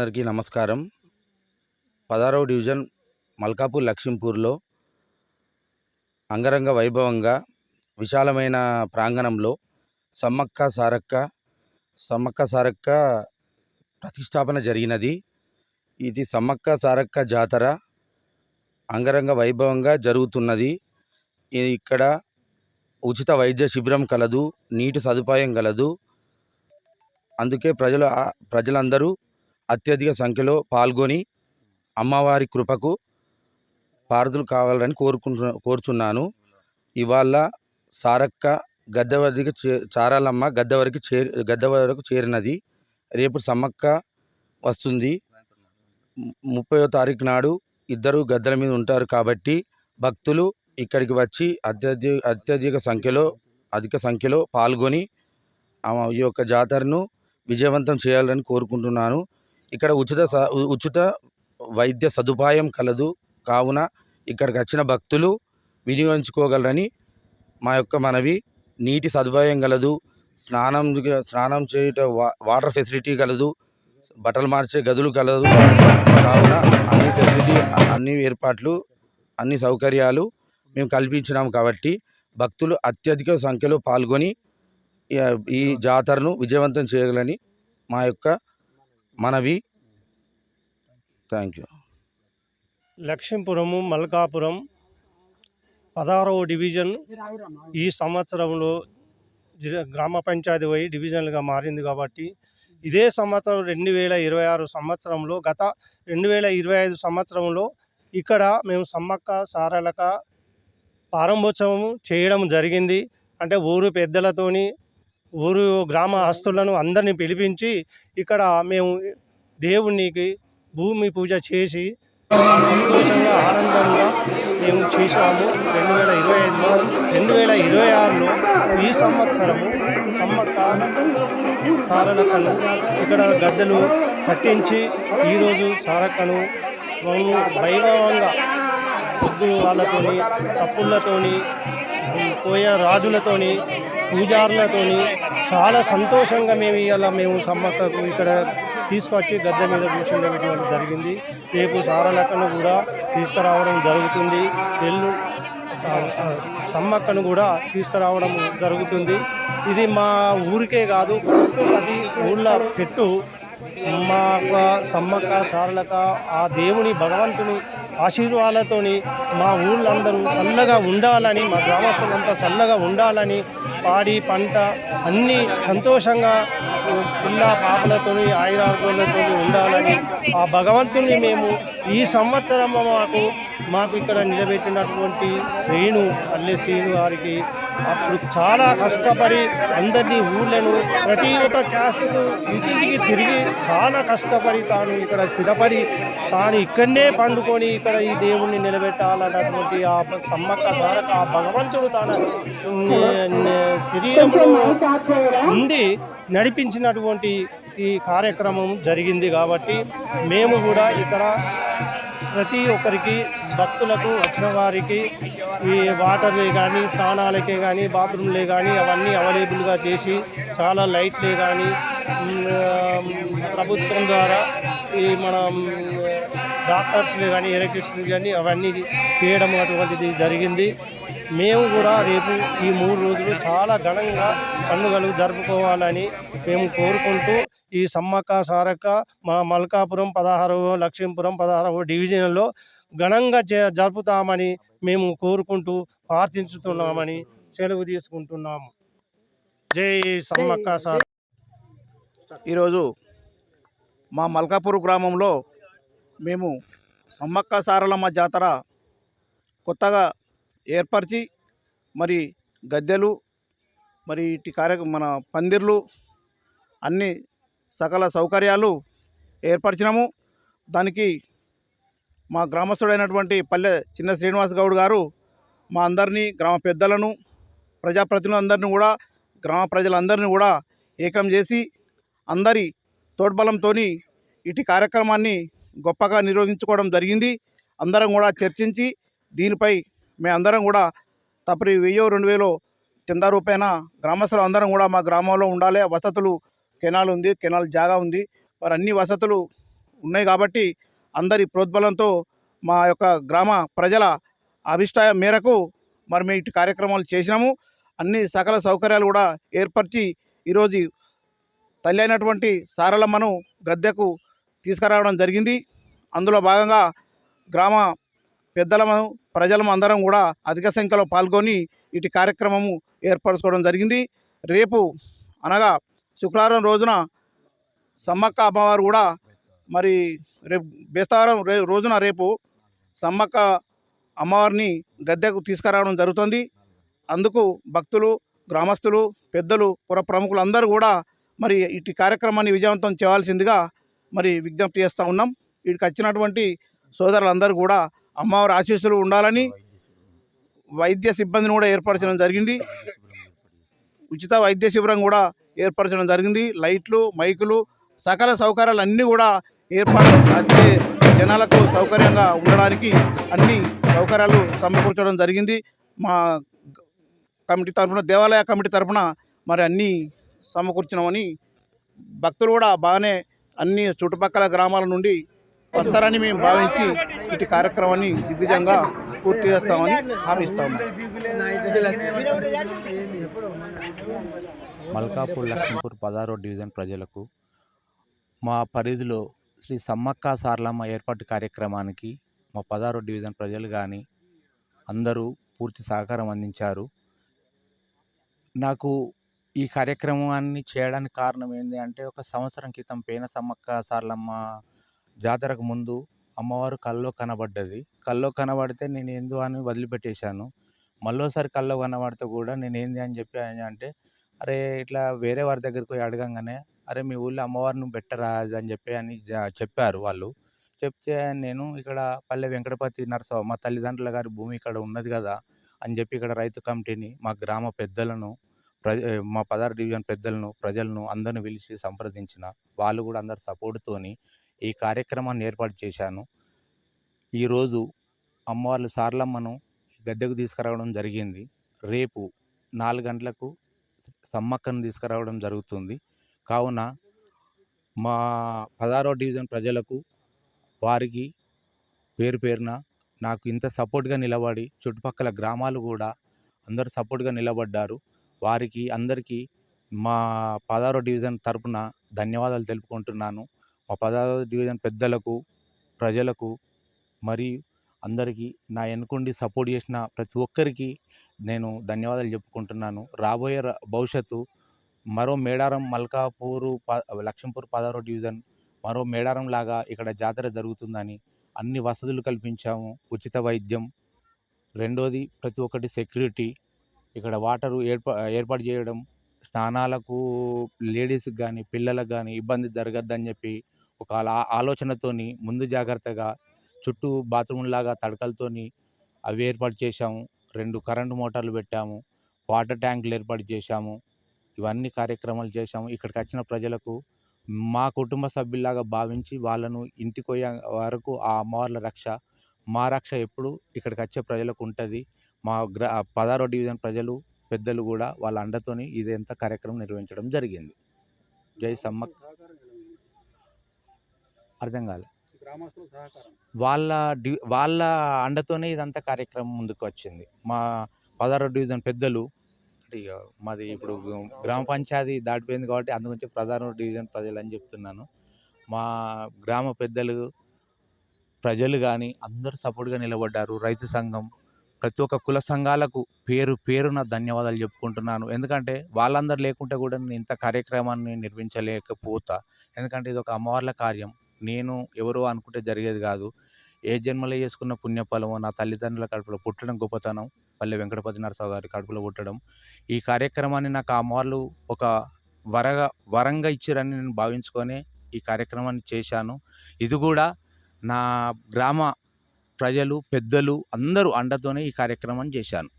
మిత్రులందరికీ నమస్కారం. పదారవ డివిజన్ మల్కాపూర్ లక్ష్మీపూర్లో అంగరంగ వైభవంగా విశాలమైన ప్రాంగణంలో సమ్మక్క సారక్క సమ్మక్క సారక్క ప్రతిష్టాపన జరిగినది. ఇది సమ్మక్క సారక్క జాతర అంగరంగ వైభవంగా జరుగుతున్నది. ఇక్కడ ఉచిత వైద్య శిబిరం కలదు నీటి సదుపాయం కలదు అందుకే ప్రజలు ప్రజలందరూ అత్యధిక సంఖ్యలో పాల్గొని అమ్మవారి కృపకు పారుదలు కావాలని కోరుకుంటు కోరుచున్నాను. ఇవాళ సారక్క గద్దవరికి చే చారాలమ్మ గద్దె వరకు చేరి గద్ద వరకు చేరినది. రేపు సమ్మక్క వస్తుంది. ముప్పై ముప్పయో తారీఖు నాడు ఇద్దరు గద్దెల మీద ఉంటారు కాబట్టి భక్తులు ఇక్కడికి వచ్చి అత్యధిక అత్యధిక సంఖ్యలో అధిక సంఖ్యలో పాల్గొని ఈ యొక్క జాతరను విజయవంతం చేయాలని కోరుకుంటున్నాను. ఇక్కడ ఉచిత స ఉచిత వైద్య సదుపాయం కలదు. కావున ఇక్కడికి వచ్చిన భక్తులు వినియోగించుకోగలరని మా యొక్క మనవి. నీటి సదుపాయం కలదు స్నానం స్నానం చేయుట వా- వాటర్ ఫెసిలిటీ కలదు బట్టలు మార్చే గదులు కలదు కావున అన్ని ఫెసిలిటీ అన్ని ఏర్పాట్లు అన్ని సౌకర్యాలు మేము కల్పించినాం కాబట్టి భక్తులు అత్యధిక సంఖ్యలో పాల్గొని ఈ జాతరను విజయవంతం చేయగలని మా యొక్క మనవి. థ్యాంక్ యూ లక్ష్మీపురము మల్కాపురం పదహారవ డివిజన్ ఈ సంవత్సరంలో జి- గ్రామ పంచాయతీ పోయి డివిజన్లుగా మారింది కాబట్టి ఇదే సంవత్సరం రెండు వేల ఇరవై ఆరు సంవత్సరంలో గత రెండు వేల ఇరవై ఐదు సంవత్సరంలో ఇక్కడ మేము సమ్మక్క సారలక ప్రారంభోత్సవం చేయడం జరిగింది. అంటే ఊరు పెద్దలతోని ఊరు గ్రామ ఆస్తులను అందరినీ పిలిపించి ఇక్కడ మేము దేవునికి భూమి పూజ చేసి సంతోషంగా ఆనందంగా మేము చేశాము. రెండు వేల ఇరవై ఐదులో రెండు వేల ఇరవై ఆరులో ఈ సంవత్సరము సమ్మక్క సారలక్కను ఇక్కడ గద్దెలు కట్టించి ఈరోజు సారక్కను వైభవంగా ముగ్గురు వాళ్ళతోని చప్పుళ్ళతోని కోయ పోయే రాజులతోని పూజారులతోని చాలా సంతోషంగా మేము ఇవాళ మేము సమ్మక్కకు ఇక్కడ తీసుకొచ్చి గద్దె మీద కూర్చుండబెట్టడం జరిగింది. రేపు సారలక్కను కూడా తీసుకురావడం జరుగుతుంది. ఎల్లు స- సమ్మక్కను కూడా తీసుకురావడం జరుగుతుంది. ఇది మా ఊరికే కాదు చుట్టూ ప్రతి ఊళ్ళ పెట్టు. మా సమ్మక్క సారలక ఆ దేవుని భగవంతుని ఆశీర్వాదాలతోని మా ఊళ్ళందరూ చల్లగా ఉండాలని మా గ్రామస్తులంతా చల్లగా ఉండాలని పాడి పంట అన్నీ సంతోషంగా పిల్ల పాపలతోని ఆయురారోగ్యాలతో ఉండాలని ఆ భగవంతుని మేము ఈ సంవత్సరం మాకు మాకు ఇక్కడ నిలబెట్టినటువంటి శ్రీను పల్లె శ్రీను గారికి అతడు చాలా కష్టపడి అందరినీ ఊళ్ళను ప్రతి ఒక్క క్యాస్ట్కు ఇంటింటికి తిరిగి చాలా కష్టపడి తాను ఇక్కడ స్థిరపడి తాను ఇక్కడనే పండుకొని ఇక్కడ ఈ దేవుణ్ణి నిలబెట్టాలన్నటువంటి ఆ సమ్మక్క సారక ఆ భగవంతుడు తన శరీరంలో ఉండి నడిపించినటువంటి ఈ కార్యక్రమం జరిగింది కాబట్టి మేము కూడా ఇక్కడ ప్రతి ఒక్కరికి భక్తులకు వచ్చిన వారికి ఈ వాటర్లే కానీ స్నానాలకే కానీ బాత్రూమ్లే కానీ అవన్నీ అవైలబుల్గా చేసి చాలా లైట్లే కానీ ప్రభుత్వం ద్వారా ఈ మన డాక్టర్స్ని కానీ ఎలక్ట్రిషియన్ కానీ అవన్నీ చేయడం అటువంటిది జరిగింది. మేము కూడా రేపు ఈ మూడు రోజులు చాలా ఘనంగా పండుగలు జరుపుకోవాలని మేము కోరుకుంటూ ఈ సమ్మక్క సారక్క మా మల్కాపురం పదహారవ లక్ష్మీపురం పదహారవ డివిజన్లో ఘనంగా జ- జరుపుతామని మేము కోరుకుంటూ ప్రార్థించుతున్నామని సెలవు తీసుకుంటున్నాము. జై సమ్మక్క సార ఈరోజు మా మల్కాపూర్ గ్రామంలో మేము సమ్మక్క సారలమ్మ జాతర కొత్తగా ఏర్పరిచి మరి గద్దెలు మరి ఇటు కార్య మన పందిర్లు అన్ని సకల సౌకర్యాలు ఏర్పరిచినాము. దానికి మా గ్రామస్తుడైనటువంటి పల్లె చిన్న శ్రీనివాస్ గౌడ్ గారు మా అందరినీ గ్రామ పెద్దలను ప్రజాప్రతినిధులందరినీ కూడా గ్రామ ప్రజలందరినీ కూడా ఏకం చేసి అందరి తోడ్బలంతో ఇటు కార్యక్రమాన్ని గొప్పగా నిర్వహించుకోవడం జరిగింది. అందరం కూడా చర్చించి దీనిపై మేమందరం అందరం కూడా తప్పరి వెయ్యో రెండు వేలో కింద రూపాయన గ్రామస్తులు అందరం కూడా మా గ్రామంలో ఉండాలి. వసతులు కెనాల్ ఉంది కెనాల్ జాగా ఉంది. మరి అన్ని వసతులు ఉన్నాయి కాబట్టి అందరి ప్రోద్బలంతో మా యొక్క గ్రామ ప్రజల అభిష్టాయం మేరకు మరి మేము ఇటు కార్యక్రమాలు చేసినాము. అన్ని సకల సౌకర్యాలు కూడా ఏర్పరిచి ఈరోజు తల్లి అయినటువంటి సారలమ్మను గద్దెకు తీసుకురావడం జరిగింది. అందులో భాగంగా గ్రామ పెద్దలము ప్రజలం అందరం కూడా అధిక సంఖ్యలో పాల్గొని ఇటు కార్యక్రమము ఏర్పరచుకోవడం జరిగింది. రేపు అనగా శుక్రవారం రోజున సమ్మక్క అమ్మవారు కూడా మరి రేపు బేస్తవారం రే రోజున రేపు సమ్మక్క అమ్మవారిని గద్దెకు తీసుకురావడం జరుగుతుంది. అందుకు భక్తులు గ్రామస్తులు పెద్దలు పుర ప్రముఖులు అందరూ కూడా మరి ఇటు కార్యక్రమాన్ని విజయవంతం చేయాల్సిందిగా మరి విజ్ఞప్తి చేస్తూ ఉన్నాం. వీటికి వచ్చినటువంటి సోదరులందరూ కూడా అమ్మవారి ఆశీస్సులు ఉండాలని వైద్య సిబ్బందిని కూడా ఏర్పరచడం జరిగింది. ఉచిత వైద్య శిబిరం కూడా ఏర్పరచడం జరిగింది. లైట్లు మైకులు సకల సౌకర్యాలు అన్నీ కూడా ఏర్పాటు వచ్చే జనాలకు సౌకర్యంగా ఉండడానికి అన్ని సౌకర్యాలు సమకూర్చడం జరిగింది. మా కమిటీ తరఫున దేవాలయ కమిటీ తరఫున మరి అన్నీ సమకూర్చినామని భక్తులు కూడా బాగానే అన్ని చుట్టుపక్కల గ్రామాల నుండి వస్తారని మేము భావించి ఇటు కార్యక్రమాన్ని దిగ్విజంగా పూర్తి చేస్తామని హామీ ఇస్తాము. మల్కాపూర్ లక్ష్మీపూర్ పదహారో డివిజన్ ప్రజలకు మా పరిధిలో శ్రీ సమ్మక్క సార్లమ్మ ఏర్పాటు కార్యక్రమానికి మా పదహారో డివిజన్ ప్రజలు కానీ అందరూ పూర్తి సహకారం అందించారు. నాకు ఈ కార్యక్రమాన్ని చేయడానికి కారణం ఏంటి అంటే ఒక సంవత్సరం క్రితం పేన సమ్మక్క సార్లమ్మ జాతరకు ముందు అమ్మవారు కల్లో కనబడ్డది. కల్లో కనబడితే నేను ఏందో అని వదిలిపెట్టేశాను. మళ్ళీసారి కల్లో కనబడితే కూడా నేను ఏంది అని చెప్పి ఆయన అంటే అరే ఇట్లా వేరే వారి దగ్గరికి పోయి అడగంగానే అరే మీ ఊళ్ళో అమ్మవారిని పెట్టరా అది అని చెప్పి అని చెప్పారు వాళ్ళు. చెప్తే నేను ఇక్కడ పల్లె వెంకటపతి నరసవ మా తల్లిదండ్రుల గారి భూమి ఇక్కడ ఉన్నది కదా అని చెప్పి ఇక్కడ రైతు కమిటీని మా గ్రామ పెద్దలను ప్ర మా పదహారు డివిజన్ పెద్దలను ప్రజలను అందరిని పిలిచి సంప్రదించిన వాళ్ళు కూడా అందరు సపోర్ట్తోని ఈ కార్యక్రమాన్ని ఏర్పాటు చేశాను. ఈరోజు అమ్మవార్లు సార్లమ్మను గద్దెకు తీసుకురావడం జరిగింది. రేపు నాలుగు గంటలకు సమ్మక్కను తీసుకురావడం జరుగుతుంది. కావున మా పదహారో డివిజన్ ప్రజలకు వారికి పేరు పేరున నాకు ఇంత సపోర్ట్గా నిలబడి చుట్టుపక్కల గ్రామాలు కూడా అందరూ సపోర్ట్గా నిలబడ్డారు. వారికి అందరికీ మా పదహారో డివిజన్ తరపున ధన్యవాదాలు తెలుపుకుంటున్నాను. మా పదహారో డివిజన్ పెద్దలకు ప్రజలకు మరియు అందరికీ నా వెనుకుండి సపోర్ట్ చేసిన ప్రతి ఒక్కరికి నేను ధన్యవాదాలు చెప్పుకుంటున్నాను. రాబోయే ర- భవిష్యత్తు మరో మేడారం మల్కాపూరు ప లక్ష్మీపూర్ పదహారో డివిజన్ మరో మేడారం లాగా ఇక్కడ జాతర జరుగుతుందని అన్ని వసతులు కల్పించాము. ఉచిత వైద్యం రెండోది ప్రతి ఒక్కటి సెక్యూరిటీ. ఇక్కడ వాటరు ఏర్పా ఏర్పాటు చేయడం స్నానాలకు లేడీస్కి కానీ పిల్లలకు కానీ ఇబ్బంది జరగద్దని చెప్పి ఒక ఆలా- ఆలోచనతోని ముందు జాగ్రత్తగా చుట్టూ బాత్రూమ్ లాగా తడకలతోని అవి ఏర్పాటు చేశాము. రెండు కరెంటు మోటార్లు పెట్టాము. వాటర్ ట్యాంకులు ఏర్పాటు చేశాము. ఇవన్నీ కార్యక్రమాలు చేశాము. ఇక్కడికి వచ్చిన ప్రజలకు మా కుటుంబ సభ్యుల్లాగా భావించి వాళ్ళను ఇంటికి పోయే వరకు ఆ అమ్మవార్ల రక్ష మా రక్ష ఎప్పుడు ఇక్కడికి వచ్చే ప్రజలకు ఉంటుంది మా గ్రా పదహారో డివిజన్ ప్రజలు పెద్దలు కూడా వాళ్ళ అండతోని ఇదంతా కార్యక్రమం నిర్వహించడం జరిగింది. జై సమ్మక్ అర్థం కాలే. వాళ్ళ డి వాళ్ళ అండతోనే ఇదంతా కార్యక్రమం ముందుకు వచ్చింది. మా పదహారో డివిజన్ పెద్దలు అంటే ఇక మాది ఇప్పుడు గ్రామ పంచాయతీ దాటిపోయింది కాబట్టి అందుగురించి పదహారో డివిజన్ ప్రజలు అని చెప్తున్నాను. మా గ్రామ పెద్దలు ప్రజలు కానీ అందరూ సపోర్ట్గా నిలబడ్డారు. రైతు సంఘం ప్రతి ఒక్క కుల సంఘాలకు పేరు పేరున ధన్యవాదాలు చెప్పుకుంటున్నాను. ఎందుకంటే వాళ్ళందరూ లేకుంటే కూడా నేను ఇంత కార్యక్రమాన్ని నిర్మించలేకపోతా ఎందుకంటే ఇది ఒక అమ్మవార్ల కార్యం. నేను ఎవరో అనుకుంటే జరిగేది కాదు. ఏ జన్మలో చేసుకున్న పుణ్యఫలము నా తల్లిదండ్రుల కడుపులో పుట్టడం గొప్పతనం పల్లె వెంకటపతి నరసరావు గారి కడుపులో పుట్టడం. ఈ కార్యక్రమాన్ని నాకు ఆ అమ్మవార్లు ఒక వరగా వరంగా ఇచ్చారని నేను భావించుకొని ఈ కార్యక్రమాన్ని చేశాను. ఇది కూడా నా గ్రామ ప్రజలు పెద్దలు అందరూ అండతోనే ఈ కార్యక్రమాన్ని చేశాను.